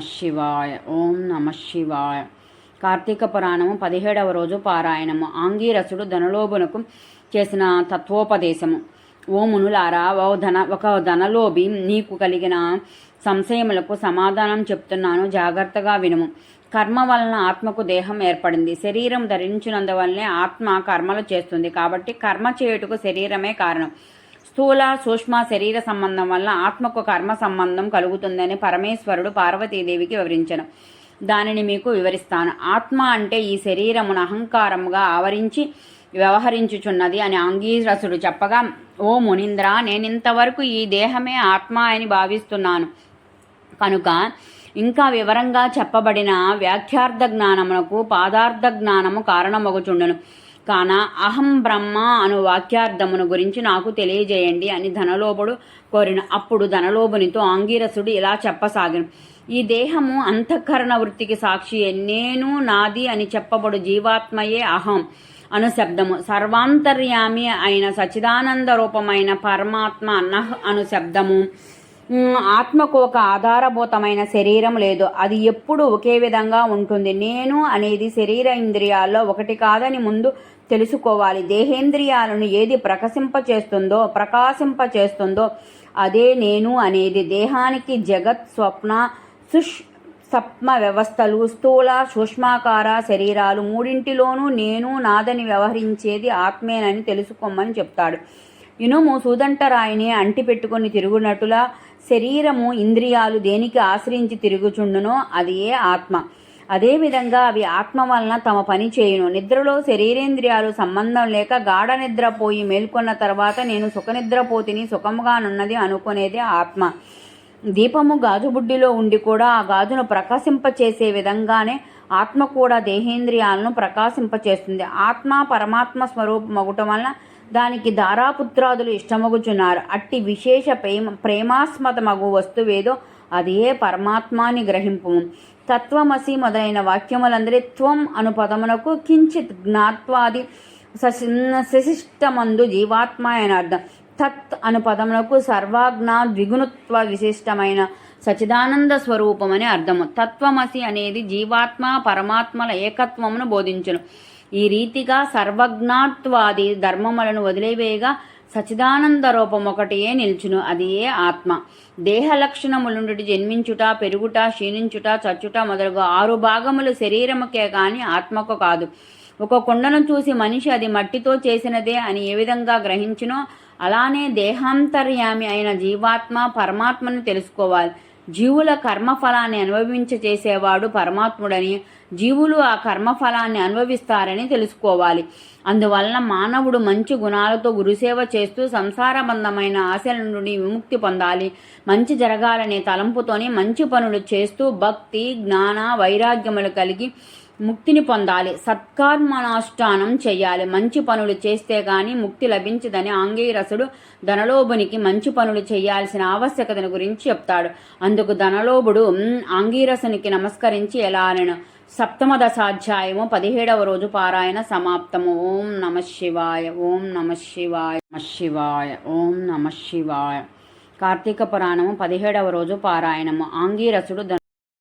శివాయ. ఓం నమ శివాయ. కార్తీక పురాణము పదిహేడవ రోజు పారాయణము. ఆంగీరసుడు ధనలోభునకు చేసిన తత్వోపదేశము. ఓ మునులారా ఓ ధన ఒక ధనలోభి నీకు కలిగిన సంశయములకు సమాధానం చెప్తున్నాను. జాగ్రత్తగా వినుము. కర్మ వలన ఆత్మకు దేహం ఏర్పడింది. శరీరం ధరించినందువల్లనే ఆత్మ కర్మలు చేస్తుంది. కాబట్టి కర్మ చేయుటకు శరీరమే కారణం. స్థూల సూక్ష్మ శరీర సంబంధం వల్ల ఆత్మకు కర్మ సంబంధం కలుగుతుందని పరమేశ్వరుడు పార్వతీదేవికి వివరించను. దానిని మీకు వివరిస్తాను. ఆత్మ అంటే ఈ శరీరమును అహంకారముగా ఆవరించి వ్యవహరించుచున్నది అని అంగీరసుడు చెప్పగా ఓ మునీంద్ర నేనింతవరకు ఈ దేహమే ఆత్మ అని భావిస్తున్నాను. కనుక ఇంకా వివరంగా చెప్పబడిన వ్యాఖ్యార్థ జ్ఞానమునకు పాదార్థ జ్ఞానము కారణమగుచుండును. కాన అహం బ్రహ్మ అను వాక్యార్థమును గురించి నాకు తెలియజేయండి అని ధనలోపుడు కోరిన. అప్పుడు ధనలోపునితో ఆంగీరసుడు ఇలా చెప్పసాగాను. ఈ దేహము అంతఃకరణ వృత్తికి సాక్షి నేను నాది అని చెప్పబడు జీవాత్మయే అహం అను శబ్దము. సర్వాంతర్యామి అయిన సచిదానంద రూపమైన పరమాత్మ అన్న అను శబ్దము. ఆత్మకు ఒక ఆధారభూతమైన శరీరం లేదు. అది ఎప్పుడు ఒకే విధంగా ఉంటుంది. నేను అనేది శరీర ఇంద్రియాల్లో ఒకటి కాదని ముందు తెలుసుకోవాలి. దేహేంద్రియాలను ఏది ప్రకశింప చేస్తుందో ప్రకాశింప చేస్తుందో అదే నేను అనేది. దేహానికి జగత్ స్వప్న సుష్ సప్మ వ్యవస్థలు స్థూల సూక్ష్మాకార శరీరాలు మూడింటిలోనూ నేను నాదని వ్యవహరించేది ఆత్మేనని తెలుసుకోమని చెప్తాడు. ఇనుము సూదంటరాయిని అంటి పెట్టుకుని తిరుగునట్టులా శరీరము ఇంద్రియాలు దేనికి ఆశ్రయించి తిరుగుచుండునో అది ఏ ఆత్మ. అదేవిధంగా అవి ఆత్మ వలన తమ పని చేయును. నిద్రలో శరీరేంద్రియాలు సంబంధం లేక గాఢ నిద్రపోయి మేల్కొన్న తర్వాత నేను సుఖనిద్రపోతిని సుఖముగానున్నది అనుకునేది ఆత్మ. దీపము గాజు బుడ్డిలో ఉండి కూడా ఆ గాజును ప్రకాశింపచేసే విధంగానే ఆత్మ కూడా దేహేంద్రియాలను ప్రకాశింపచేస్తుంది. ఆత్మ పరమాత్మ స్వరూపం అగుటం వలన దానికి ధారాపుత్రాదులు ఇష్టమగుచున్నారు. అట్టి విశేష ప్రేమ ప్రేమాస్మతమగు వస్తువేదో అదే పరమాత్మాని గ్రహింపు తత్వమసి మొదలైన వాక్యములందరి త్వం అను పదమునకు కించిత్ జ్ఞాత్వాది శశిష్టమందు జీవాత్మ అని అర్థం. తత్ అను పదమునకు సర్వాజ్ఞ ద్విగుణత్వ విశిష్టమైన సచిదానంద స్వరూపమని అర్థము. తత్వమసి అనేది జీవాత్మ పరమాత్మల ఏకత్వమును బోధించును. ఈ రీతిగా సర్వజ్ఞాత్వాది ధర్మములను వదిలివేయగా సచిదానంద రూపం ఒకటియే నిల్చును. అది ఏ ఆత్మ. దేహ లక్షణములుండి జన్మించుట పెరుగుట క్షీణించుట చచ్చుట మొదలుగా ఆరు భాగములు శరీరముకే కాని ఆత్మకు కాదు. ఒక కుండను చూసి మనిషి అది మట్టితో చేసినదే అని ఏ విధంగా గ్రహించినో అలానే దేహాంతర్యామి అయిన జీవాత్మ పరమాత్మను తెలుసుకోవాలి. జీవుల కర్మఫలాన్ని అనుభవించ చేసేవాడు పరమాత్ముడని జీవులు ఆ కర్మఫలాన్ని అనుభవిస్తారని తెలుసుకోవాలి. అందువలన మానవుడు మంచి గుణాలతో గురుసేవ చేస్తూ సంసారబంధమైన ఆశల నుండి విముక్తి పొందాలి. మంచి జరగాలనే తలంపుతోని మంచి పనులు చేస్తూ భక్తి జ్ఞాన వైరాగ్యములు కలిగి ముక్తిని పొందాలి. సత్కర్మనాష్టానం చేయాలి. మంచి పనులు చేస్తే గాని ముక్తి లభించదని ఆంగేయరసుడు ధనలోభునికి మంచి పనులు చేయాల్సిన ఆవశ్యకతను గురించి చెప్తాడు. అందుకు ధనలోభుడు ఆంగీరసునికి నమస్కరించి ఎలా అనను? సప్తమ దశాధ్యాయము పదిహేడవ రోజు పారాయణ సమాప్తము. ఓం నమ శివాయ. ఓం నమ శివాయ. నమ శివాయ. ఓం నమ శివాయ. కార్తీక పురాణము పదిహేడవ రోజు పారాయణము. ఆంగీరసుడు